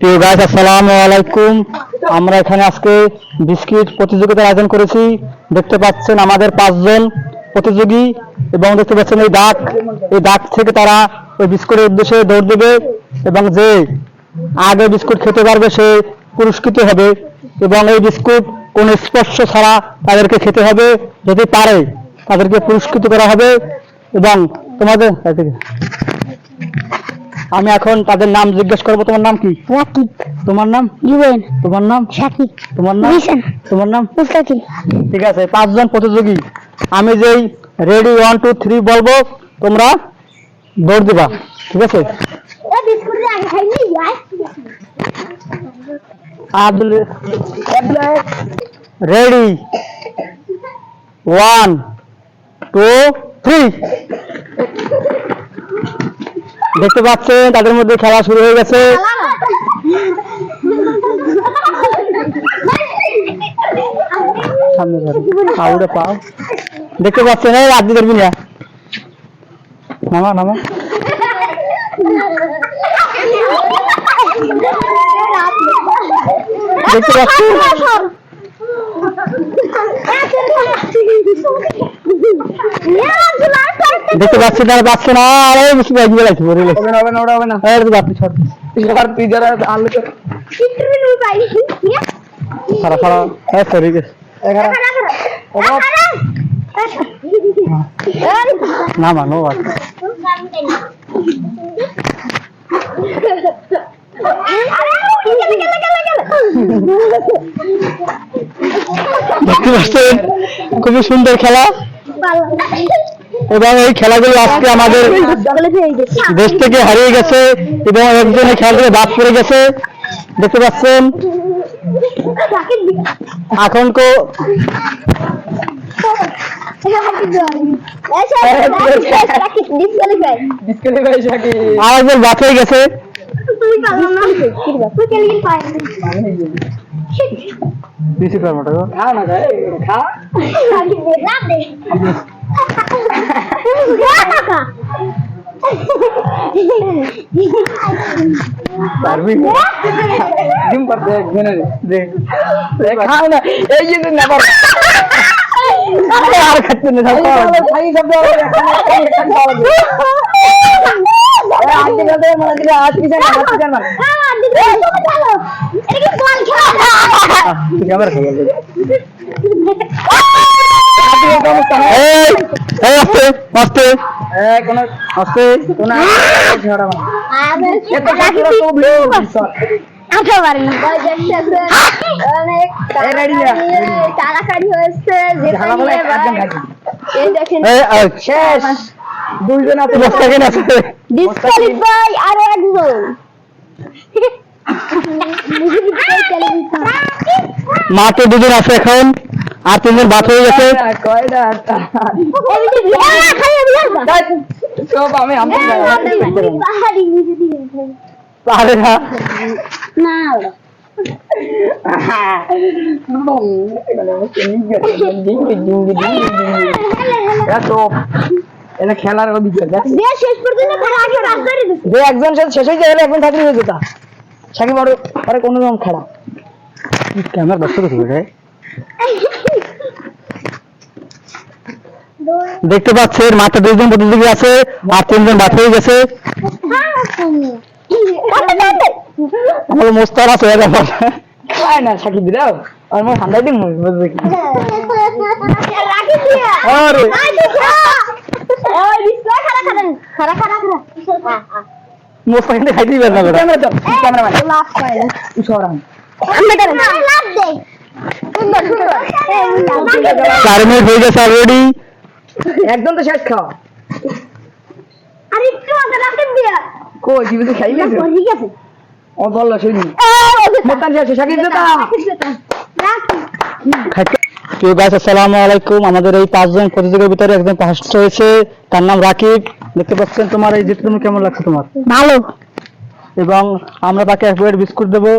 প্রিয় গাছ আলাইকুম। আমরা এখানে আজকে বিস্কিট প্রতিযোগিতার আয়োজন করেছি। দেখতে পাচ্ছেন আমাদের পাঁচজন প্রতিযোগী এবং দেখতে পাচ্ছেন এই ডাক এই ডাক থেকে তারা ওই বিস্কুটের উদ্দেশ্যে দৌড় দেবে এবং যে আগে বিস্কুট খেতে পারবে, সে পুরস্কৃত হবে এবং এই বিস্কুট কোনো স্পর্শ ছাড়া তাদেরকে খেতে হবে। যদি পারে, তাদেরকে পুরস্কৃত করা হবে এবং তোমাদের আমি এখন তাদের নাম জিজ্ঞেস করব তোমার নাম কি? রাকিব। তোমার নাম? জুবেন তোমার নাম? শাকিব। তোমার নাম? তোমার নাম? মুস্তাকিম ঠিক আছে পাঁচজন প্রতিযোগী। আমি যেই রেডি ওয়ান টু থ্রি বলব তোমরা দৌড় দিবা ঠিক আছে? Abdul ready one two three দেখতে পাচ্ছেন, তাদের মধ্যে খেলা শুরু হয়ে গেছে। দেখতে পাচ্ছেন, এই রাত না নামা নামা। দেখতে পাচ্ছি দেখতে পাচ্ছি তারা পাচ্ছে না। আরে বেলাইছি বলে হবে না হবে না ওটা হবে না। ছট এবার তুই যারা খারা খারা হ্যাঁ সরি। এগারো নো দেখতে পাচ্ছেন? খুবই সুন্দর খেলা। এবং এই খেলাগুলো আজকে আমাদের দেশ থেকে হারিয়ে গেছে এবং একজনের খেলা থেকে বাদ পড়ে গেছে। দেখতে পাচ্ছেন এখন আরেকজন বাদ হয়ে গেছে। বেশি খা না খায় খা পারবি ডিম পারতে একজনে দে দে খাও না এই যে না পার আর খাচ্ছে না সব খাই সব আজকে দে মানে দিলে আজ কি জানা আজ কি জানা ক্যামেরা খেয়ে গেল আজকে তো অবস্থা না এই এই আস্তে আস্তে এই কোন আস্তে কোন ঝড়া এই দুইজন আছে। বস্তা কেন আছে। ডিসকালিফাই আরও একজন। মাত্র দুজন আছে এখন। আর তিনজন বাদ হয়ে গেছে। কয়টা সব আমি আমি পারে না? না। এত এটা খেলার অধিকার যে একজন শেষ শেষ হয়ে গেলে একজন থাকলে হয়ে যেত। সাকিব আরও আরে কোনো রকম খেলা। ক্যামেরা ব্যস্ত রে। দেখতে পাচ্ছেন মাত্র দুইজন প্রতিযোগী আছে আর তিনজন বাদ হয়ে গেছে। মোস্তার আছে এর ব্যাপার। আয় না সাকিব দাও। আর মই দিন বুঝবে কি আরে মোস্তা কিন্তু খাইতে দিবেন না বেটা। ক্যামেরাম্যান চার মিনিট হয়ে গেছে অলরেডি একজন তো শেষ খাও কো জীবিত খাই গেছে? ও বলল শুনি। মোতান শেষ সাকিব দাও প্রিয় গাছ আসসালামু আলাইকুম। আমাদের এই পাঁচজন প্রতিযোগীর ভিতরে একজন ফার্স্ট হয়েছে তার নাম রাকিব। দেখতে পাচ্ছেন তোমার এই জিত তুমি কেমন লাগছে তোমার? ভালো। এবং আমরা তাকে এক প্লেট বিস্কুট দেবো।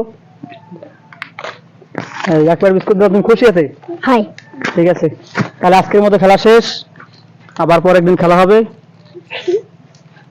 এই এক প্লেট বিস্কুট দেবো তুমি খুশি আছে? হাই। ঠিক আছে। তাহলে আজকের মতো খেলা শেষ। আবার পরের দিন খেলা হবে।